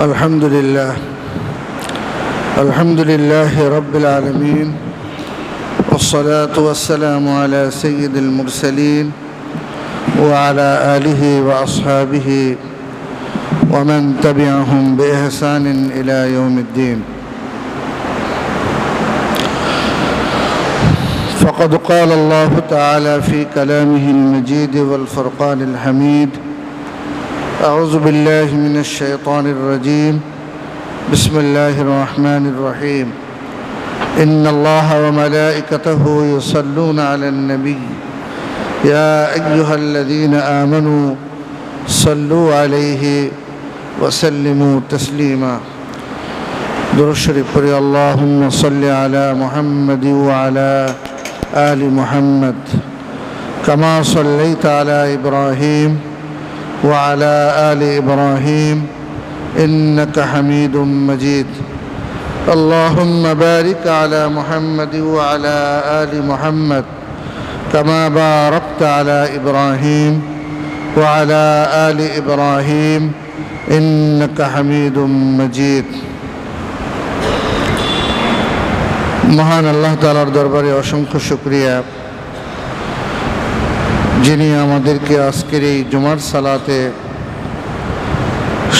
الحمد لله. الحمد لله رب العالمين. والصلاة والسلام على سيد المرسلين وعلى آله وأصحابه ومن تبعهم بإحسان إلى يوم الدين. فقد قال الله تعالى في كلامه المجيد والفرقان الحميد أعوذ بالله من الشيطان الرجيم. بسم الله الرحمن الرحيم. إن الله وملائكته يصلون على النبي. يا أيها الذين آمنوا صلوا عليه وسلموا تسليما. درشري بري اللهم صل على محمد وعلى آل محمد. كما صليت على إبراهيم وعلى آل إبراهيم إنك حميد مجيد اللهم بارك على محمد وعلى آل محمد كما باركت على إبراهيم وعلى آل إبراهيم إنك حميد مجيد মহান আল্লাহ তালার দরবারে অসংখ্য শুক্রিয়া যিনি আমাদেরকে আজকের এই জুমার সালাতে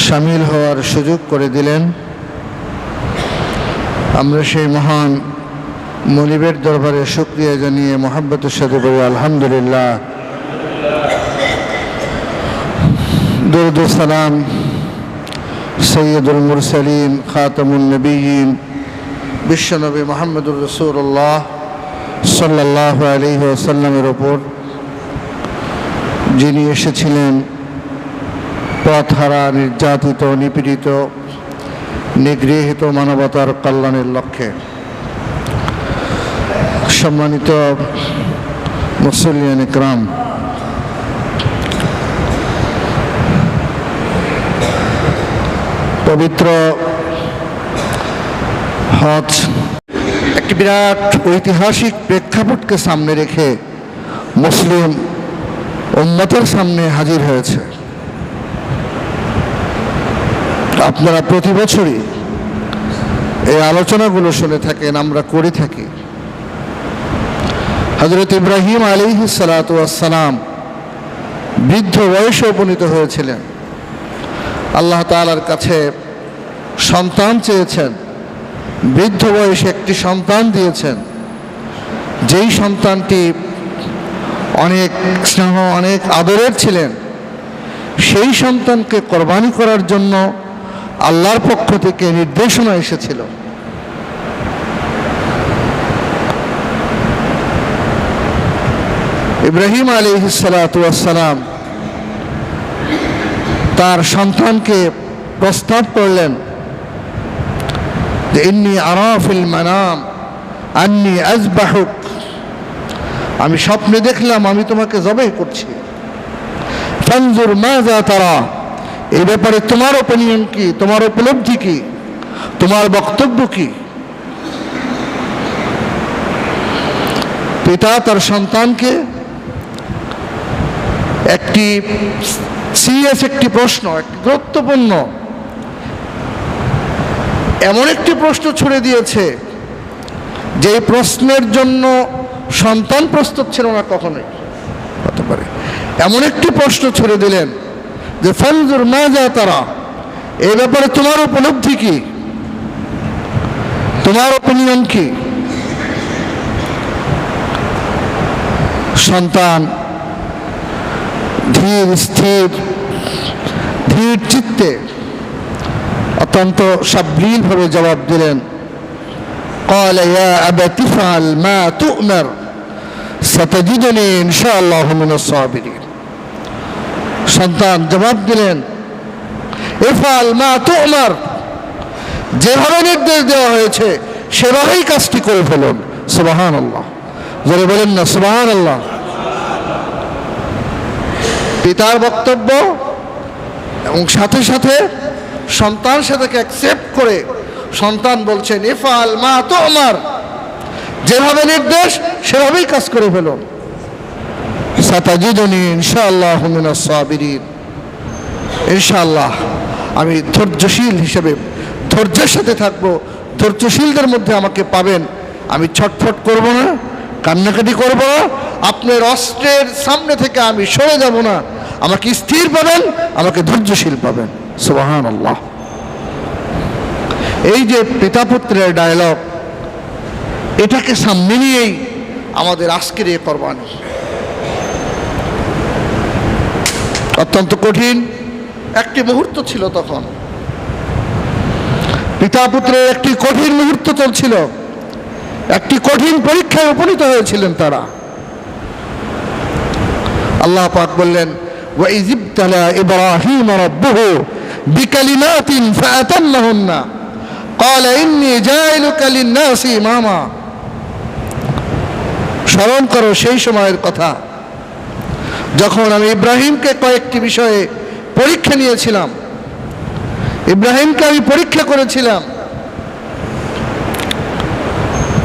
সামিল হওয়ার সুযোগ করে দিলেন, আমরা সেই মহান মনিবের দরবারে শুক্রিয়া জানিয়ে মোহাব্বতের সাথে বলি, আলহামদুলিল্লাহ। দরুদ সালাম সৈয়দুল মুরসালিন খাতামুল নবীন, বিশ্বনবী মোহাম্মদুর রসুল্লাহ সাল্লাহ আলহি আসাল্লামের ওপর। যিনি এসেছিলেন পথহারা, নির্যাতিত, নিপীড়িত, নিগৃহীত মানবতার কল্যাণের লক্ষ্যে। সম্মানিত মুসলিয়ান ইকরাম, পবিত্র হজ একটি বিরাট ঐতিহাসিক প্রেক্ষাপটকে সামনে রেখে মুসলিম উম্মতের সামনে হাজির হয়েছে। আপনারা প্রতি বছরই এই আলোচনাগুলো শুনে থাকেন, আমরা করে থাকি। হজরত ইব্রাহিম আলী সালাতাম বৃদ্ধ বয়সে উপনীত হয়েছিলেন। আল্লাহ তালার কাছে সন্তান চেয়েছেন, বৃদ্ধ বয়সে একটি সন্তান দিয়েছেন। যেই সন্তানটি অনেক স্নেহ, অনেক আদরের ছিলেন। সেই সন্তানকে কোরবানি করার জন্য আল্লাহর পক্ষ থেকে নির্দেশনা এসেছিল। ইব্রাহিম আলী সালাম তার সন্তানকে প্রস্তাব করলেন যে, ইন্নি আরাফিল মানাম, আন্নি আজবাহুক আমি স্বপ্নে দেখলাম, আমি তোমাকে জবাই করছি। ফঞ্জুর মাজা তারা, এই ব্যাপারে তোমার ওপিনিয়ন কি? তোমার উপলব্ধি কি? তোমার বক্তব্য কি? পিতা তার সন্তানকে একটি সিরিয়াস একটি প্রশ্ন, একটি গুরুত্বপূর্ণ, এমন একটি প্রশ্ন ছুড়ে দিয়েছে, যে প্রশ্নের জন্য সন্তান প্রস্তুত ছিল না কখনোই হতে পারে এমন একটি প্রশ্ন ছুড়ে দিলেন যে ফলজুর না যায় তারা এই ব্যাপারে তোমার উপলব্ধি কি তোমার ওপিনিয়ন কি সন্তান ধীর স্থির ধীর চিত্তে অত্যন্ত সাবলীলভাবে জবাব দিলেন قال يا أبت افعل ما تؤمر সাতাজিদনি ইনশাআল্লাহ সাবিরিন। সন্তান জবাব দিলেন এফাল মা তোমার। যেভাবে নির্দেশ দেওয়া হয়েছে, সেভাবেই কাজটি করে ফেলুন। সুবাহান আল্লাহ জোরে বলেন না সুবাহান আল্লাহ পিতার বক্তব্য এবং সাথে সাথে সন্তান সাথে অ্যাকসেপ্ট করে সন্তান বলছেন এফাল মা তো আমার যেভাবে নির্দেশ, সেভাবেই কাজ করে সাতাজিদুনি ইনশাআল্লাহ ইনশাআল্লাহ, আমি ধৈর্যশীল হিসেবে, ধৈর্যের সাথে থাকব। ধৈর্যশীলদের মধ্যে আমাকে পাবেন। আমি ছটফট করব না, কান্নাকাটি করব। না আপনার অস্ত্রের সামনে থেকে আমি সরে যাব না। আমাকে স্থির পাবেন, আমাকে ধৈর্যশীল পাবেন। সুবাহান আল্লাহ এই যে পিতা পুত্রের ডায়লগ এটাকে সামনে নিয়েই আমাদের আজকের এই কোরবানি অত্যন্ত কঠিন একটি মুহূর্ত ছিল তখন পিতা পুত্রের একটি কঠিন মুহূর্ত চলছিল একটি কঠিন পরীক্ষায় উপনীত হয়েছিলেন তারা আল্লাহ পাক বললেন وَإِذِ ابْتَلَى إِبْرَاهِيمَ رَبُّهُ بِكَلِمَاتٍ فَأَتَمَّهُنَّ قَالَ إِنِّي جَاعِلُكَ لِلنَّاسِ إِمَامًا স্মরণ করো সেই সময়ের কথা। যখন আমি ইব্রাহিমকে কয়েকটি বিষয়ে পরীক্ষা নিয়েছিলাম, ইব্রাহিমকে আমি পরীক্ষা করেছিলাম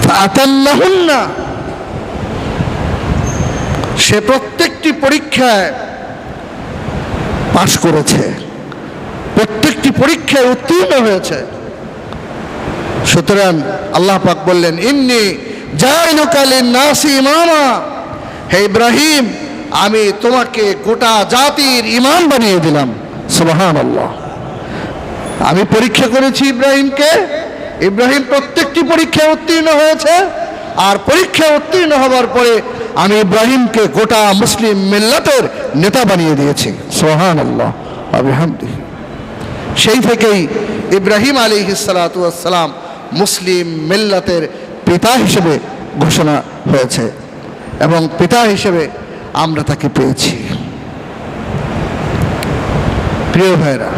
ফাতান্নাহুন্না সে প্রত্যেকটি পরীক্ষায় পাশ করেছে, প্রত্যেকটি পরীক্ষায় উত্তীর্ণ হয়েছে। সুতরাং আল্লাহ পাক বললেন, ইন্নি নাসি হে ইব্রাহিম, আমি তোমাকে গোটা জাতির ইমাম বানিয়ে দিলাম। সুবহান আল্লাহ আমি পরীক্ষা করেছি ইব্রাহিমকে। ইব্রাহিম প্রত্যেকটি পরীক্ষায় উত্তীর্ণ হয়েছে। আর পরীক্ষা উত্তীর্ণ হবার পরে আমি ইব্রাহিমকে গোটা মুসলিম মিল্লাতের নেতা বানিয়ে দিয়েছি। সোহান আল্লাহ সেই থেকেই ইব্রাহিম আলী হিসালাতাম মুসলিম মিল্লাতের পিতা হিসেবে ঘোষণা হয়েছে এবং পিতা হিসেবে আমরা তাকে পেয়েছি। প্রিয় ভাইরা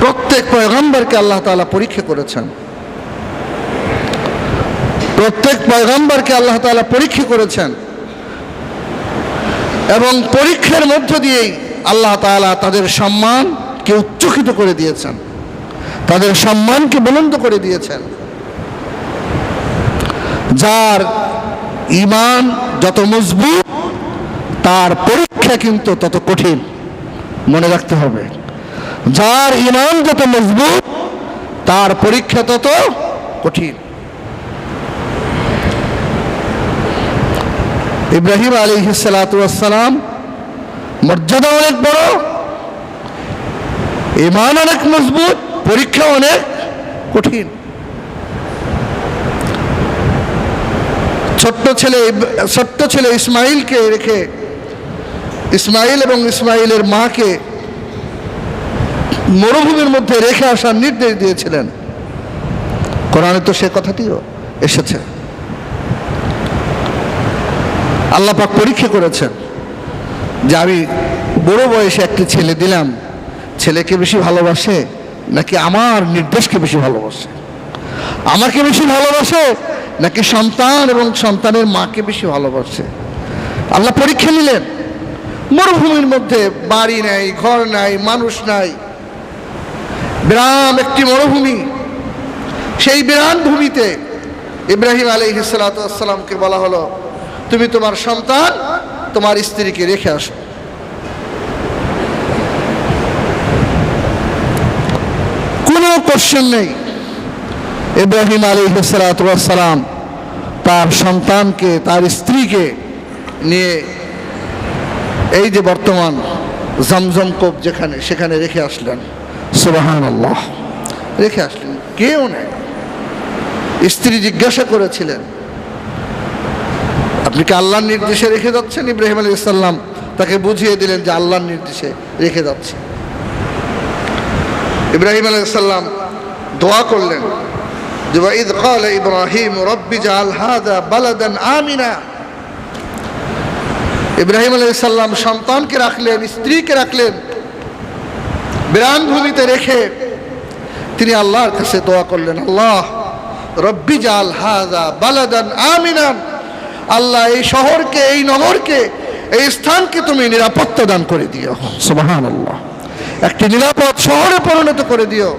প্রত্যেক পয়গম্বরকে আল্লাহ তাআলা পরীক্ষা করেছেন। প্রত্যেক পয়গম্বরকে আল্লাহ তাআলা পরীক্ষা করেছেন। এবং পরীক্ষার মধ্য দিয়েই আল্লাহ তাআলা তাদের সম্মানকে উচ্চকিত করে দিয়েছেন। তাদের সম্মানকে বুলন্দ করে দিয়েছেন। যার ইমান যত মজবুত, তার পরীক্ষা কিন্তু তত কঠিন। মনে রাখতে হবে, যার ইমান যত মজবুত, তার পরীক্ষা তত কঠিন। ইব্রাহিম আলী সালাম মর্যাদা অনেক বড় ইমান অনেক মজবুত, পরীক্ষা অনেক কঠিন। ছোট্ট ছেলে ছোট্ট ছেলে ইসমাইলকে রেখে, ইসমাইল এবং ইসমাইলের মাকে মরুভূমির মধ্যে রেখে আসার নির্দেশ দিয়েছিলেন। কোরআনে তো সে কথাটিও এসেছে। আল্লাহ পাক পরীক্ষা করেছেন যে আমি বড় বয়সে একটি ছেলে দিলাম। ছেলেকে বেশি ভালোবাসে নাকি আমার নির্দেশকে বেশি ভালোবাসে? আমাকে বেশি ভালোবাসে? নাকি সন্তান এবং সন্তানের মাকে বেশি ভালোবাসে? আল্লাহ পরীক্ষা নিলেন, মরুভূমির মধ্যে বাড়ি নাই, ঘর নাই, মানুষ নাই। বিরাম একটি মরুভূমি। সেই বিরান ভূমিতে ইব্রাহিম আলী সালাতামকে বলা হলো, তুমি তোমার সন্তান, তোমার স্ত্রীকে রেখে আসো। কোনো কোশ্চেন নেই। ইব্রাহিম আলী সালাম তার সন্তানকে, তার স্ত্রীকে নিয়ে এই যে বর্তমান জমজম কোপ যেখানে, সেখানে রেখে আসলেন। সুবাহান আল্লাহ রেখে আসলেন। কেউ নেই। স্ত্রী জিজ্ঞাসা করেছিলেন, আপনি কি আল্লাহর নির্দেশে রেখে যাচ্ছেন? ইব্রাহিম আলী ইসাল্লাম তাকে বুঝিয়ে দিলেন যে আল্লাহর নির্দেশে রেখে যাচ্ছে। ইব্রাহিম আলী সাল্লাম দোয়া করলেন যে ঈদ قال ইব্রাহিম রব্বি জাল হাদা বালাদান আমিনা ইব্রাহিম আলী সাল্লাম সন্তানকে রাখলেন স্ত্রীকে রাখলেন বিরান ভূমিতে রেখে তিনি আল্লাহর কাছে দোয়া করলেন আল্লাহ রব্বি জাল হাদা বালাদান আমিনান আল্লাহ এই শহরকে এই নগরকে এই স্থানকে তুমি নিরাপত্তা দান করে দিও সুবাহান আল্লাহ একটি নিরাপদ শহরে পরিণত করে দিও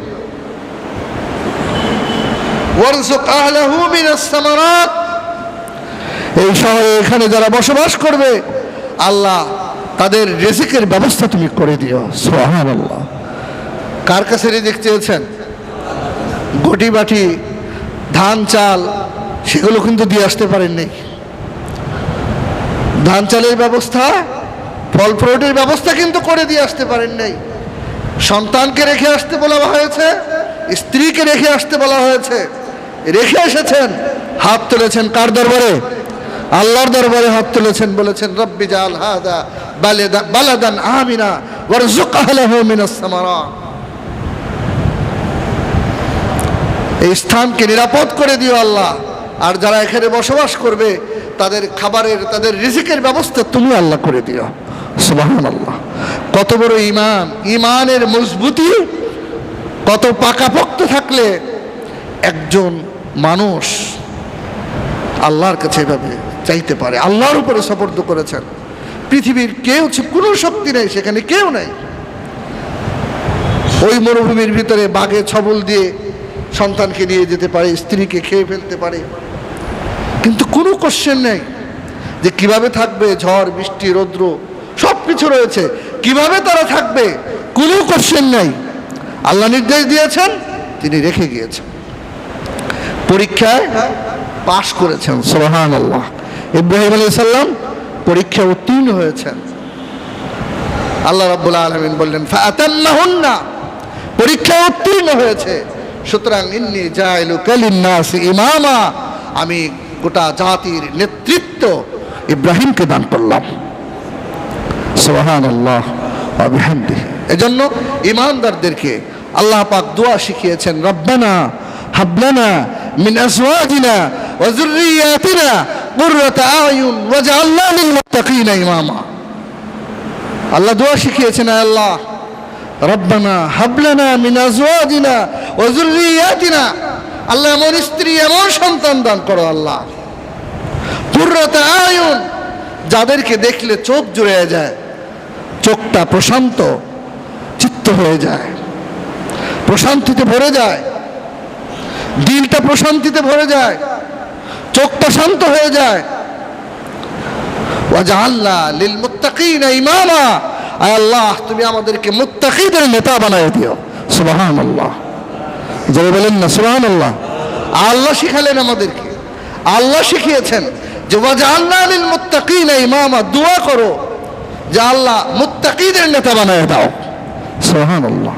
এই শহরে এখানে যারা বসবাস করবে, আল্লাহ তাদের রেজিকের ব্যবস্থা তুমি করে দিও সোহান আল্লাহ কার কাছে রিজিক চেয়েছেন? গটি বাটি ধান, চাল, সেগুলো কিন্তু দিয়ে আসতে পারেননি। ধান, চালের ব্যবস্থা, ফল, ফ্রুটের ব্যবস্থা কিন্তু করে দিয়ে আসতে পারেন নাই সন্তানকে রেখে আসতে বলা হয়েছে, স্ত্রীকে রেখে আসতে বলা হয়েছে। রেখে এসেছেন, হাত তুলেছেন কার দরবারে? আল্লাহর দরবারে হাত তুলেছেন বলেছেন, রব্বি জাল হাদা বালেদা, বালাদান আমিনা ওয়ারজুক আহলাহু মিনাস সামারাত এই স্থানকে নিরাপদ করে দিও আল্লাহ। আর যারা এখানে বসবাস করবে, তাদের খাবারের, তাদের রিজিকের ব্যবস্থা তুমি আল্লাহ করে দিও। সুবাহান আল্লাহ কত বড় ইমান ইমানের মজবুতি কত পাকাপোক্ত থাকলে একজন মানুষ আল্লাহর কাছে এভাবে চাইতে পারে, আল্লাহর উপরে সপর্দ করেছেন। পৃথিবীর কেউ কোনো শক্তি নেই, সেখানে কেউ নেই। ওই মরুভূমির ভিতরে বাঘে ছবল দিয়ে সন্তানকে নিয়ে যেতে পারে, স্ত্রীকে খেয়ে ফেলতে পারে। কিন্তু কোনো কোশ্চেন নেই যে কীভাবে থাকবে, ঝড়, বৃষ্টি, রৌদ্র সব কিছু রয়েছে। কীভাবে তারা থাকবে, কোনো কোশ্চেন নেই। আল্লাহ নির্দেশ দিয়েছেন, তিনি রেখে গিয়েছেন। পরীক্ষায় পাশ করেছেন সোহান আল্লাহ ইব্রাহিম আলী সাল্লাম পরীক্ষা উত্তীর্ণ হয়েছেন। আল্লাহ রাব্বুল আলমিন বললেন ফাতান্নাহুন্না পরীক্ষা উত্তীর্ণ হয়েছে। সুতরাং ইন্নি জাইলু কালিন্নাস ইমামা। আমি গোটা জাতির নেতৃত্ব ইব্রাহিমকে দান করলাম। সুবহান আল্লাহ আবিহামদি এজন্য ইমানদারদেরকে আল্লাহ পাক দোয়া শিখিয়েছেন, রব্বানা হাবলানা ওয়া যুররিয়াতিনা কুররাতা আয়ুন ওয়াজআলনা লিল মুত্তাকিনা ইমামা আল্লাহ দোয়া শিখিয়েছেন আল্লাহ, রব্বানা হাবলানা মিন আজওয়াজিনা ওয়া যুররিয়াতিনা। আল্লাহ এমন স্ত্রী, এমন সন্তান দান করো, আল্লাহ। কুররাতা আয়ুন, যাদেরকে দেখলে চোখ জুড়ে যায়, চোখটা প্রশান্ত, চিত্ত হয়ে যায়, প্রশান্তিতে ভরে যায় দিলটা প্রশান্তিতে ভরে যায়, চোখটা শান্ত হয়ে যায়। ওয়াজআলনা লিল মুত্তাকিনা ইমামা। আয় আল্লাহ, তুমি আমাদেরকে মুত্তাকিদের নেতা বানায় দিও। সুবহানাল্লাহ। যারা বলেন না, সুবহানাল্লাহ। আল্লাহ আল্লাহ শিখালেন আমাদেরকে। আল্লাহ শিখিয়েছেন যে ওয়াজআলনা লিল মুত্তাকিনা ইমামা, দোয়া করো যে আল্লাহ মুত্তাকিদের নেতা বানায় দাও। সুবহানাল্লাহ।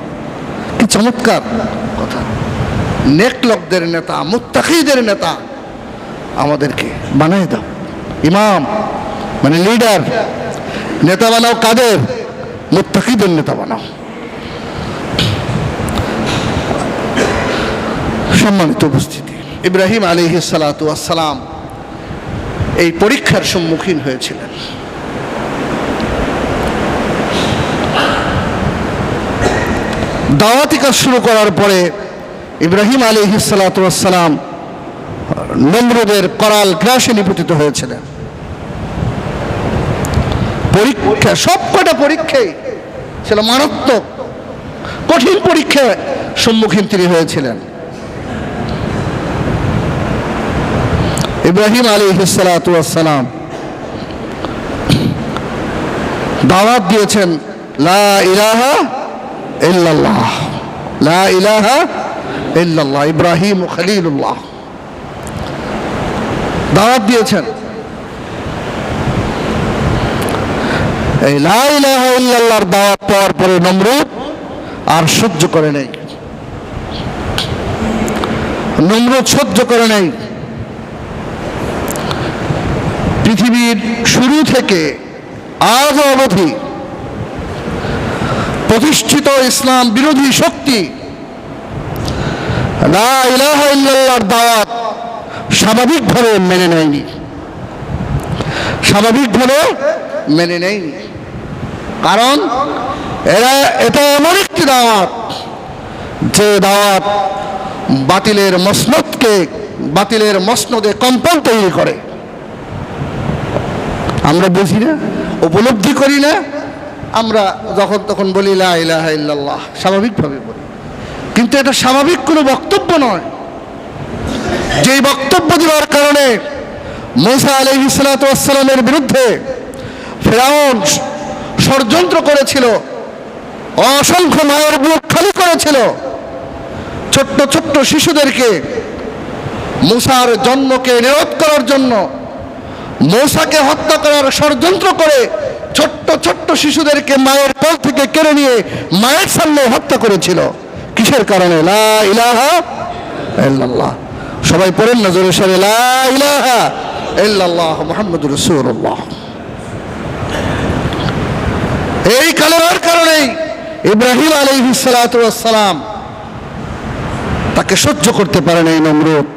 কি চমৎকার কথা। নেক লোকদের নেতা, মুত্তাকিদের নেতা আমাদেরকে বানায় দাও। ইমাম মানে লিডার নেতা বানাও কাদের? মুত্তাকিদের নেতা বানাও। সম্মানিত উপস্থিতি। ইব্রাহিম আলী সালাম এই পরীক্ষার সম্মুখীন হয়েছিলেন। দাওয়াতি কাজ শুরু করার পরে ইব্রাহিম আলী সালাম নমরুদের করাল গ্রাসে নিপতিত হয়েছিলেন। পরীক্ষা, সব কটা পরীক্ষাই ছিল মারাত্মক, কঠিন পরীক্ষায় সম্মুখীন তিনি হয়েছিলেন। ইব্রাহিম আলী সালাম দাওয়াত দিয়েছেন, লা ইলাহা ইল্লাল্লাহ, লা ইলাহা ইল্লাল্লাহ, ইব্রাহিম ও খলিলুল্লাহ। দাওয়াত দিয়েছেন। এই লা ইলাহা ইল্লাল্লাহর দাওয়াত পাওয়ার পরে নমরুদ আর সহ্য করে নেই। নমরুদ সহ্য করে নেই। পৃথিবীর শুরু থেকে আজ অবধি প্রতিষ্ঠিত ইসলাম বিরোধী শক্তি দাওয়াত স্বাভাবিকভাবে মেনে নেয়নি। স্বাভাবিকভাবে মেনে নেয়নি। কারণ এরা, এটা এমন একটি দাওয়াত যে দাওয়াত বাতিলের মসনদকে, বাতিলের মসনদে কম্পন তৈরি করে। আমরা বুঝি না, উপলব্ধি করি না, আমরা যখন তখন বলি লা ইলাহা ইল্লাল্লাহ, স্বাভাবিকভাবে বলি। কিন্তু এটা স্বাভাবিক কোনো বক্তব্য নয়। যেই বক্তব্য দেওয়ার কারণে মোসা আলহ ইসলাতামের বিরুদ্ধে ফেরাউন ষড়যন্ত্র করেছিল, অসংখ্য মায়ের বুক খালি করেছিল, ছোট্ট ছোট্ট শিশুদেরকে মুসার জন্মকে নিরোধ করার জন্য, মৌসাকে হত্যা করার ষড়যন্ত্র করে ছোট্ট ছোট্ট শিশুদেরকে মায়ের কোল থেকে কেড়ে নিয়ে মায়ের সামনে হত্যা করেছিল। কিসের কারণে, লা ইলাহা ইল্লাল্লাহ। সবাই পড়েন না জোরে সরে, লা ইলাহা ইল্লাল্লাহ মুহাম্মাদুর রাসূলুল্লাহ। এই কালের কারণেই ইব্রাহিম আলাইহিস সালাতু সালাম তাকে সহ্য করতে পারে এই নমরুদ।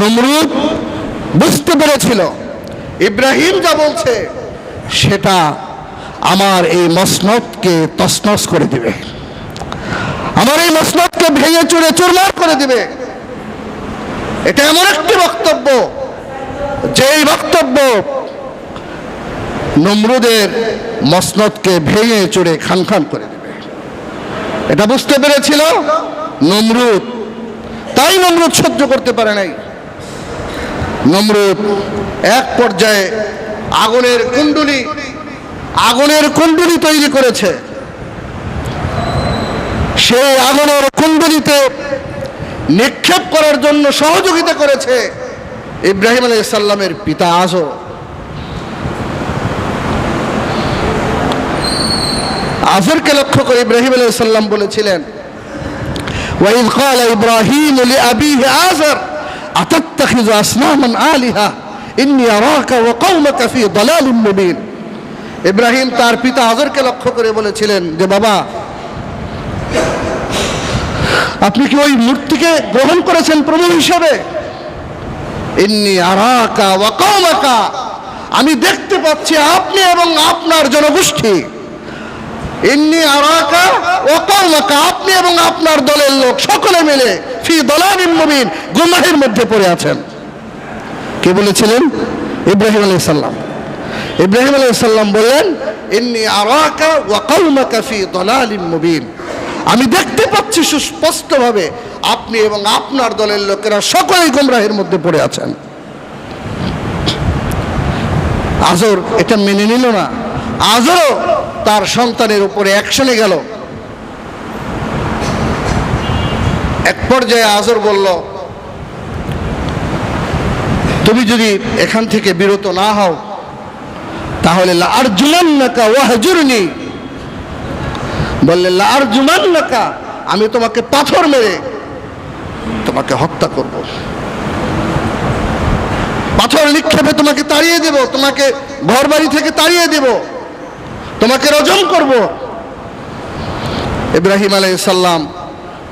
নমরুদ বুঝতে পেরেছিল। ইব্রাহিম যা বলছে, সেটা আমার এই মসনদকে তসনস করে দিবে। আমার এই মসনদকে ভেঙে চুরে চুরমার করে দিবে। এটা এমন একটি বক্তব্য, যেই বক্তব্য নমরুদের মসনদকে ভেঙে চুরে খান খান করে দেবে। এটা বুঝতে পেরেছিল? নমরুদ। তাই নমরুদ সহ্য করতে পারে নাই। নমরুদ এক পর্যায়ে আগুনের কুণ্ডুলি আগুনের কুণ্ডুলি তৈরি করেছে সেই আগুনের কুণ্ডুলিতে নিক্ষেপ করার জন্য সহযোগিতা করেছে ইব্রাহিম আলাই সাল্লামের পিতা আজও আজরকে লক্ষ্য করে ইব্রাহিম আলাই সাল্লাম বলেছিলেন وإذ قال إبراهيم لأبيه آزر أتتخذ أصناما آلهة إني أراك وقومك في ضلال مبين ইব্রাহিম তার পিতা আজরকে লক্ষ্য করে বলেছিলেন যে, বাবা, আপনি কি ওই মূর্তিকে গ্রহণ করেছেন প্রভু হিসেবে? ইন্নি আরাকা ওয়া কওমাকা, আমি দেখতে পাচ্ছি আপনি এবং আপনার জনগোষ্ঠী। ইন্নি আরাকা ও আপনি এবং আপনার দলের লোক সকলে মিলে ফি দলালিন মুবিন গুনাহের মধ্যে পড়ে আছেন। কে বলেছিলেন? ইব্রাহিম আলাইহিস সালাম। ইব্রাহিম আলাইহিস সালাম বললেন ইন্নি আরাকা ওয়া কওমাকা ফি দলালিন মুবিন। আমি দেখতে পাচ্ছি সুস্পষ্টভাবে আপনি এবং আপনার দলের লোকেরা সকলেই গুমরাহের মধ্যে পড়ে আছেন। আজর এটা মেনে নিল না। আজরও তার সন্তানের উপরে অ্যাকশনে গেল। এক পর্যায়ে আজর বলল তুমি যদি এখান থেকে বিরত না হও তাহলে বললে আমি তোমাকে পাথর মেরে তোমাকে হত্যা করব। পাথর নিক্ষেপে তোমাকে তাড়িয়ে দেব, তোমাকে ঘর বাড়ি থেকে তাড়িয়ে দেব, তোমাকে রজম করব। ইব্রাহিম আলাইসাল্লাম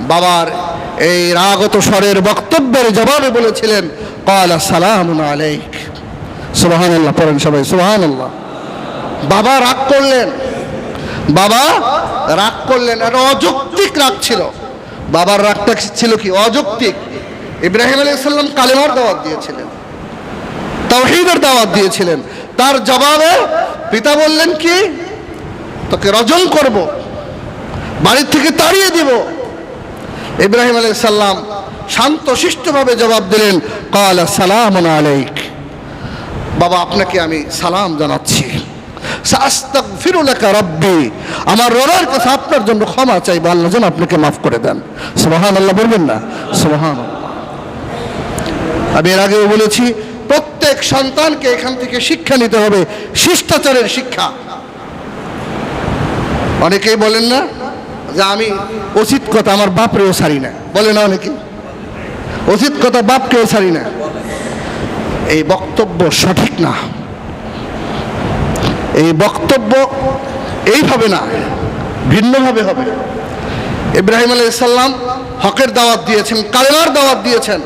বাবার এই রাগত স্বরের বক্তব্যের জবাবে বলেছিলেন কালা সালাম আলাইক। সুবাহান আল্লাহ পড়েন সবাই সুবাহান আল্লাহ বাবা রাগ করলেন। বাবা রাগ করলেন, একটা অযৌক্তিক রাগ ছিল। বাবার রাগটা ছিল কি? অযৌক্তিক। ইব্রাহিম আলী সাল্লাম কালেমার দাওয়াত দিয়েছিলেন। তাওহীদের দাওয়াত দিয়েছিলেন। তার জবাবে পিতা বললেন কি? তোকে রজন করব। বাড়ির থেকে তাড়িয়ে দিব। ইব্রাহিম আলাইহিস সালাম শান্ত শিষ্টভাবে জবাব দিলেন, কালা সালাম আলাইক। বাবা, আপনাকে আমি সালাম জানাচ্ছি। রাব্বি, আমার রবের কাছে আপনার জন্য ক্ষমা চাইব। আল্লাহ যেন আপনাকে মাফ করে দেন। সুবহানাল্লাহ বলবেন না? সুবহানাল্লাহ। আমি এর আগেও বলেছি, প্রত্যেক সন্তানকে এখান থেকে শিক্ষা নিতে হবে, শিষ্টাচারের শিক্ষা। অনেকেই বলেন না যে আমি উচিত কথা আমার বাপরেও সারি না। বলে না অনেকে উচিত কথা বাপকেও সারি না। এই বক্তব্য সঠিক না। এই বক্তব্য এইভাবে না, ভিন্নভাবে হবে। ইব্রাহিম আলাইসাল্লাম হকের দাওয়াত দিয়েছেন, কালেমার দাওয়াত দিয়েছেন,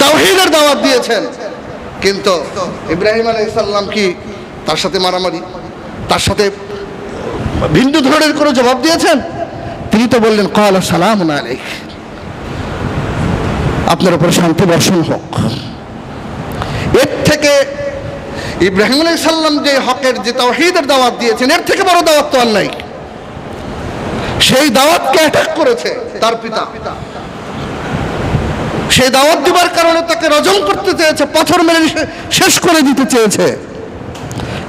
তাওহীদের দাওয়াত দিয়েছেন। কিন্তু ইব্রাহিম আলাইসাল্লাম কি তার সাথে মারামারি, তার সাথে ভিন্ন ধরনের কোনো জবাব দিয়েছেন? তিনি তো বললেন, কল সালাম আপনার উপরে শান্তি বর্ষণ হোক। থেকে ইব্রাহিম আলাই সাল্লাম যে হকের যে তাওহীদের দাওয়াত দিয়েছেন, এর থেকে বড় দাওয়াত তো আর নাই। সেই দাওয়াতকে অ্যাটাক করেছে তার পিতা। সেই দাওয়াত দিবার কারণে তাকে রজম করতে চেয়েছে, পাথর মেরে শেষ করে দিতে চেয়েছে।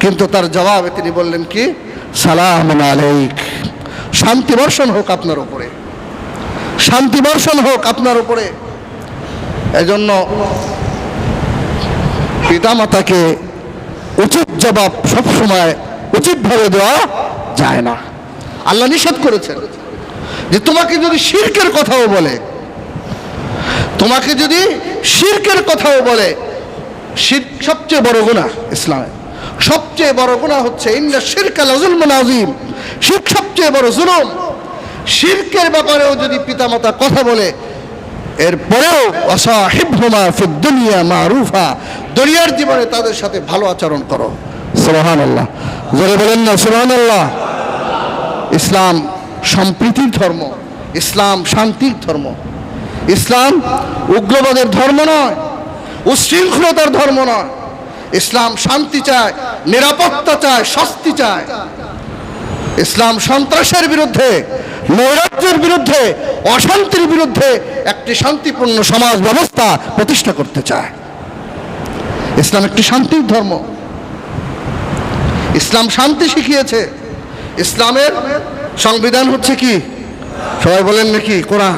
কিন্তু তার জবাবে তিনি বললেন কি? সালাম আলাইক। শান্তি বর্ষণ হোক আপনার উপরে। শান্তি বর্ষণ হোক আপনার উপরে। এজন্য পিতামাতাকে উচিত জবাব সবসময় উচিতভাবে দেওয়া যায় না। আল্লাহ নিষেধ করেছেন যে তোমাকে যদি শিরকের কথাও বলে, তোমাকে যদি শিরকের কথাও বলে, শির সবচেয়ে বড় গুণা ইসলামে। সবচেয়ে বড় গুণা হচ্ছে, ইন্না শিরকাল জুলমুন আজিম শিরক সবচেয়ে বড় জুলুম। শিরকের ব্যাপারেও যদি পিতামাতা কথা বলে এরপরেও অসাহিবহুমা ফিদ দুনিয়া মারুফা, দুনিয়ার জীবনে তাদের সাথে ভালো আচরণ করো। সোহান আল্লাহ জোরে বলেন না সুবহান আল্লাহ ইসলাম সম্প্রীতির ধর্ম, ইসলাম শান্তির ধর্ম। ইসলাম উগ্রবাদের ধর্ম নয়, উশৃঙ্খলতার ধর্ম নয়। ইসলাম শান্তি চায়, নিরাপত্তা চায়, শাস্তি চায়। ইসলাম সন্ত্রাসের বিরুদ্ধে নৈরাজ্যের বিরুদ্ধে, অশান্তির বিরুদ্ধে একটি শান্তিপূর্ণ সমাজ ব্যবস্থা প্রতিষ্ঠা করতে চায়। ইসলাম একটি শান্তির ধর্ম। ইসলাম শান্তি শিখিয়েছে। ইসলামের সংবিধান হচ্ছে কি? সবাই বলেন নাকি কোরআন?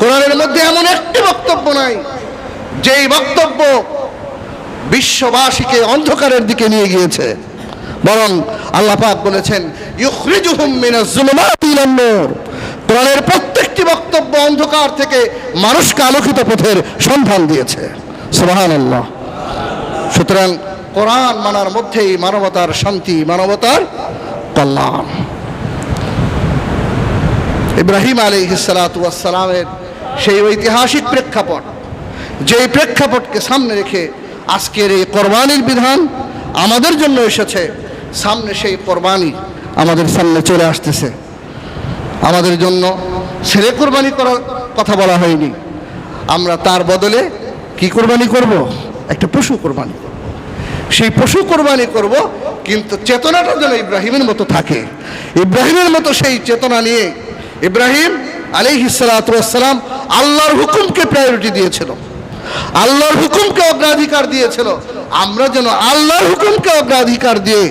কোরআনের মধ্যে এমন একটি বক্তব্য নাই, যেই বক্তব্য বিশ্ববাসীকে অন্ধকারের দিকে নিয়ে গিয়েছে। বরং আল্লাহ পাক বলেছেন ইউখরিজুহুম মিনাজ জুলুমাতি ইলান নূর। কোরআনের প্রত্যেকটি বক্তব্য অন্ধকার থেকে মানুষকে আলোকিত পথের সন্ধান দিয়েছে। সুতরাং কোরআন মানার মধ্যেই মানবতার শান্তি, মানবতার কল্যাণ। ইব্রাহিম আলী সালামের সেই ঐতিহাসিক প্রেক্ষাপট, যেই প্রেক্ষাপটকে সামনে রেখে আজকের এই কোরবানির বিধান আমাদের জন্য এসেছে, সামনে সেই কোরবানি আমাদের সামনে চলে আসতেছে। আমাদের জন্য ছেলে কোরবানি করার কথা বলা হয়নি। আমরা তার বদলে কি কোরবানি করব? একটা পশু কোরবানি সেই পশু কোরবানি করব, কিন্তু চেতনাটা যেন ইব্রাহিমের মতো থাকে। ইব্রাহিমের মতো সেই চেতনা নিয়ে ইব্রাহিম আলিহিসালাম আল্লাহর হুকুমকে প্রায়োরিটি দিয়েছিল। আল্লাহর হুকুমকে অগ্রাধিকার দিয়েছিল। আমরা যেন আল্লাহর হুকুমকে অগ্রাধিকার দিয়ে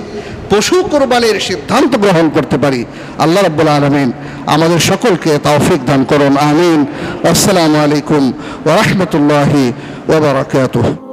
পশু কোরবানির সিদ্ধান্ত গ্রহণ করতে পারি। আল্লাহ রব্বুল আলমিন আমাদের সকলকে তৌফিক দান করুন, আমিন। আসসালামু আলাইকুম ওরহমতুল্লাহি ওবরাকাতুহ